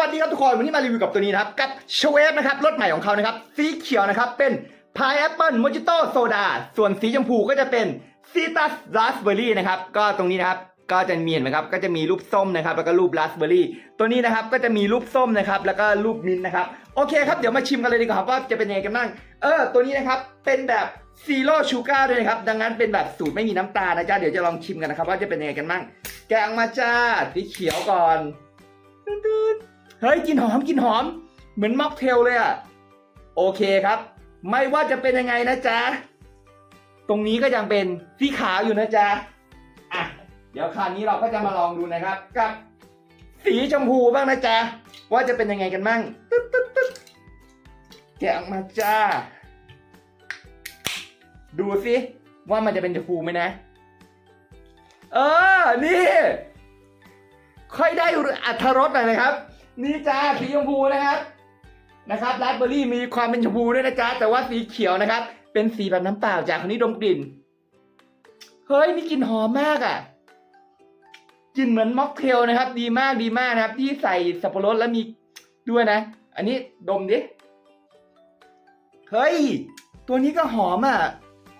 วัสดีครับทุกคนวันนี้มารีวิวกับตัวนี้นะครับกับชเวฟนะครับรสใหม่ของเขานะครับสีเขียวนะครับเป็นพายแอปเปิลโมจิโต้โซดาส่วนสีชมพูก็จะเป็นซีตัสราสเบอร์รี่นะครับก็ตรงนี้นะครับก็จะมีเห็นไหมครับก็จะมีรูปส้มนะครับแล้วก็รูปราสเบอร์รี่ตัวนี้นะครับก็จะมีรูปส้มนะครับแล้วก็รูปมิ้นนะครับโอเคครับเดี๋ยวมาชิมกันเลยดีกว่าครับว่าจะเป็นยังไงกันบ้างเออตัวนี้นะครับเป็นแบบซีโร่ชูการ์ด้วยนะครับดังนั้นเป็นแบบสูตรไม่มีน้ำตาลนะจ๊ะเดี๋ยวจะลองชิมกันนะครับว่าจะเป็นยังไงกันบ้างแกะออกมาจ้าสีเขียวก่อนตืดๆ เฮ้ยกลินหอมกลินหอม เหมือนม็อกเทลเลยอะโอเคครับ ไม่ว่าจะเป็นยังไงนะจ๊ะ ตรงนี้ก็ยังเป็นสีขาวอยู่นะจ๊ะอะเดี๋ยวคราวนี้เราก็จะมาลองดูนะครับ กับ สีชมพูบ้างนะจ๊ะ ว่าจะเป็นยังไงกันบ้างตึ๊ดตึ๊ดตึ๊ดแกะออกมาจ้า ดูสิว่ามันจะเป็นชมพูไหมนะ เออ นี่ ค่อยได้อัตรรสหน่อยนะครับ นี่จ้าสีชมพูนะครับนะครับราสเบอร์รี่มีความเป็นชมพูด้วยนะจ๊ะแต่ว่าสีเขียวนะครับ เป็นสีแบบน้ำเปล่าจากคนนี้ดมกลิ่น เฮ้ยมีกลิ่นหอมมากอะ่ะกลิ่นเหมือนม็อกเทลนะครับ ดีมากดีมากนะครับ ที่ใส่สับปะรดแล้วมีด้วยนะ อันนี้ดมดิเฮ้ยตัวนี้ก็หอมอะ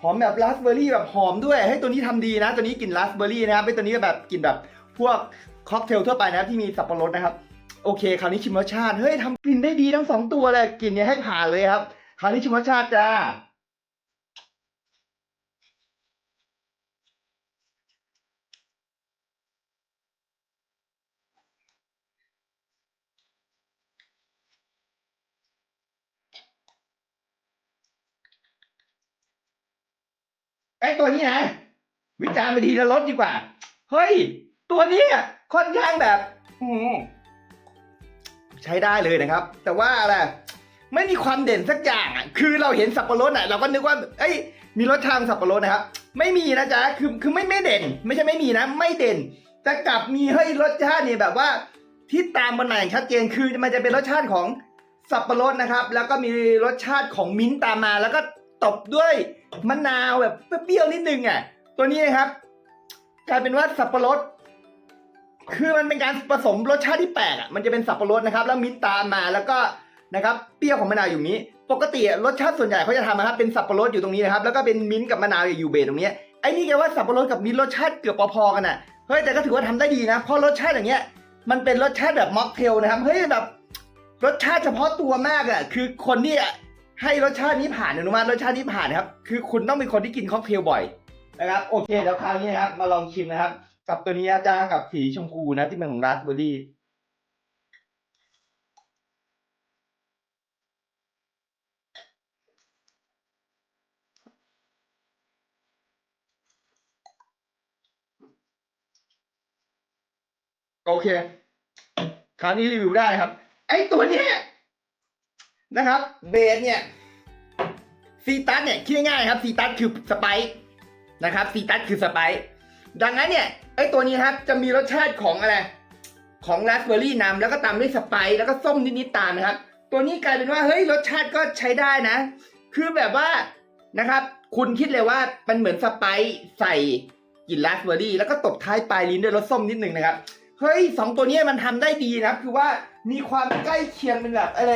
หอมแบบราสเบอร์รี่แบบหอมด้วยให้ยตัวนี้ทำดีนะ ตัวนี้กลิ่นราสเบอร์รี่นะครับไม่ตัวนี้ก็แบบกลิ่นแบบพวกค็อกเทลทั่วไปนะครับที่มีสับปะรดนะครับ โอเค คราวนี้ชิมรสชาติ เฮ้ยทำกลิ่นได้ดีทั้งสองตัวเลยกลิ่นเนี้ยให้ผ่านเลยครับ คราวนี้ชิมรสชาติจ้าไอ้ตัวนี้นะวิจารณ์ไปทีละรสดีกว่า เฮ้ย ตัวนี้ค่อนข้างแบบ อืม ใช้ได้เลยนะครับ แต่ว่าอะไรไม่มีความเด่นสักอย่างอะคือเราเห็นสับปะรดอะเราก็นึกว่าเอ้ยมีรสชาติของสับปะรดนะครับ ไม่มีนะจ๊ะคือคือไม่ไม่เด่น ไม่ใช่ไม่มีนะ ไม่เด่นแต่กลับมีเฮ้ยรสชาตินี่แบบว่าที่ตามมันมาอย่างชัดเจนคือมันจะเป็นรสชาติของสับปะรดนะครับ แล้วก็มีรสชาติของมิ้นท์ตามมา แล้วก็ตบด้วยมะนาวแบบเปรี้ยวนิดนึงอะตัวนี้นะครับกลายเป็นว่าสับปะรด คือมันเป็นการผสมรสชาติที่แปลกอะมันจะเป็นสับปะรดนะครับ แล้วมิ้นท์ตามมาแล้วก็นะครับเปรี้ยวของมะนาวอยู่นี้ ปกติรสชาติส่วนใหญ่เขาจะทำนะครับเป็นสับปะรดอยู่ตรงนี้นะครับแล้วก็เป็นมิ้นท์กับมะนาวอยู่เบสตรงนี้ไอ้นี่แกว่าสับปะรดกับมิ้นท์รสชาติเกือบพอๆกันอะเฮ้ยแต่ก็ถือว่าทำได้ดีนะเพราะรสชาติอย่างเงี้ยมันเป็นรสชาติแบบม็อกเทลนะครับเฮ้ยแบบรสชาติเฉพาะตัวมากอะคือคนที่ให้รสชาตินี้ผ่านอนุมัติรสชาตินี้ผ่านนะครับ คือคุณต้องเป็นคนที่กินค็อกเทลบ่อยนะครับโอเคเดี๋ยวคราวนี้นะครับมาลองชิมนะครับ กับตัวนี้นะจ้ากับสีชมพูนะที่เป็นของราสเบอร์รี่โอเค คราวนี้รีวิวได้ครับ ไอตัวนี้นะครับ เบสเนี่ยซีตัสเนี่ยคิดง่ายๆครับซีตัสคือสไปซ์นะครับซีตัสคือสไปซ์ ดังนั้นเนี่ยไอ้ตัวนี้ครับจะมีรสชาติของอะไรของราสเบอร์รี่นำแล้วก็ตามด้วยสไปซ์แล้วก็ส้มนิดๆตามนะครับ ตัวนี้กลายเป็นว่าเฮ้ยรสชาติก็ใช้ได้นะ คือแบบว่านะครับ คุณคิดเลยว่ามันเหมือนสไปซ์ใส่กลิ่นราสเบอร์รี่แล้วก็ตบท้ายปลายลิ้นด้วยรสส้มนิดหนึ่งนะครับเฮ้ยสองตัวนี้มันทำได้ดีนะครับ คือว่ามีความใกล้เคียงเป็นแบบอะไร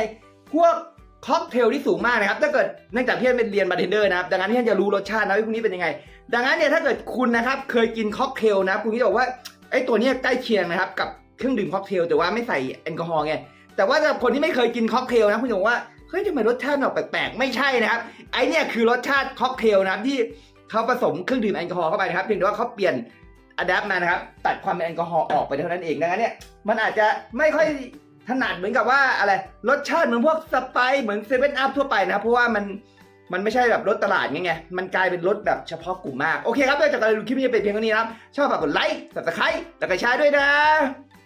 พวกค็อกเทลที่สูงมากนะครับ ถ้าเกิดเนื่องจากพี่เป็นเรียนบาร์เทนเดอร์นะครับ ดังนั้นพี่จะรู้รสชาตินะว่าพวกนี้เป็นยังไง ดังนั้นเนี่ยถ้าเกิดคุณนะครับเคยกินค็อกเทลนะคุณก็จะบอกว่าไอ้ตัวนี้ใกล้เคียงนะครับกับเครื่องดื่มค็อกเทลแต่ว่าไม่ใส่แอลกอฮอล์ไงแต่ว่าสำหรับคนที่ไม่เคยกินค็อกเทลนะคุณจะบอกว่าเฮ้ยทำไมรสชาติออกแปลกๆไม่ใช่นะครับ ไอ้เนี่ยคือรสชาติค็อกเทลนะครับที่เขาผสมเครื่องดื่มแอลกอฮอล์เข้าไปนะครับเพียงแต่ว่าเขาเปลี่ยนอะแดปมานะครับตัดความเป็นแอลกอฮอล์ออกไปเท่านั้นเองดังนั้นเนี่ยมันอาจจะไม่ค่อยถนัดเหมือนกับว่าอะไรรสชาติเหมือนพวกสไปซ์เหมือนเซเว่นอัพทั่วไปนะครับเพราะว่ามัน มันไม่ใช่แบบรถตลาดไงไง มันกลายเป็นรถแบบเฉพาะกลุ่มมาก โอเคครับเรื่องจากการดูคลิปนี้เป็นเพียงเท่านี้นะครับ ชอบฝากกดไลค์ subscribe แล้วก็แชร์ด้วยนะ